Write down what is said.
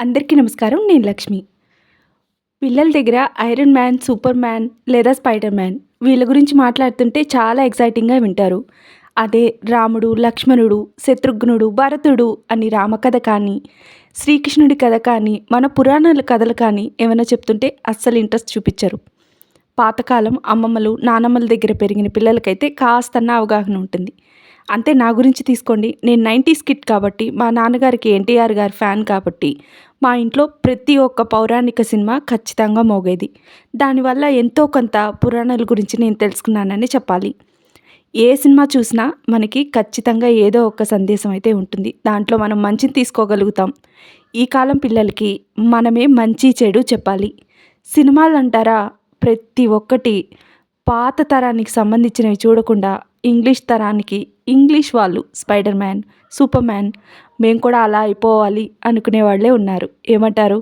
అందరికీ నమస్కారం నేను లక్ష్మి. పిల్లల దగ్గర ఐరన్ మ్యాన్ సూపర్ మ్యాన్ లేదా స్పైడర్ మ్యాన్ వీళ్ళ గురించి మాట్లాడుతుంటే చాలా ఎగ్జైటింగ్గా వింటారు. అదే రాముడు లక్ష్మణుడు శత్రుఘ్నుడు భరతుడు అని రామకథ కానీ శ్రీకృష్ణుడి కథ కానీ మన పురాణాల కథలు కానీ ఏమైనా చెప్తుంటే అస్సలు ఇంట్రెస్ట్ చూపించరు. పాతకాలం అమ్మమ్మలు నానమ్మల దగ్గర పెరిగిన పిల్లలకైతే కాస్తన్న అవగాహన ఉంటుంది. అంతే నా గురించి తీసుకోండి. నేను నైంటీస్ కిట్ కాబట్టి మా నాన్నగారికి ఎన్టీఆర్ గారి ఫ్యాన్ కాబట్టి మా ఇంట్లో ప్రతి ఒక్క పౌరాణిక సినిమా ఖచ్చితంగా మోగేది. దానివల్ల ఎంతో కొంత పురాణాల గురించి నేను తెలుసుకున్నానని చెప్పాలి. ఏ సినిమా చూసినా మనకి ఖచ్చితంగా ఏదో ఒక సందేశం అయితే ఉంటుంది. దాంట్లో మనం మంచిని తీసుకోగలుగుతాం. ఈ కాలం పిల్లలకి మనమే మంచి చెడు చెప్పాలి. సినిమాలు అంటారా? ప్రతి ఒక్కటి పాత తరానికి సంబంధించినవి చూడకుండా ఇంగ్లీష్ తరానికి ఇంగ్లీష్ వాళ్ళు స్పైడర్ మ్యాన్ సూపర్ మ్యాన్ మేము కూడా అలా అయిపోవాలి అనుకునే వాళ్ళే ఉన్నారు. ఏమంటారు?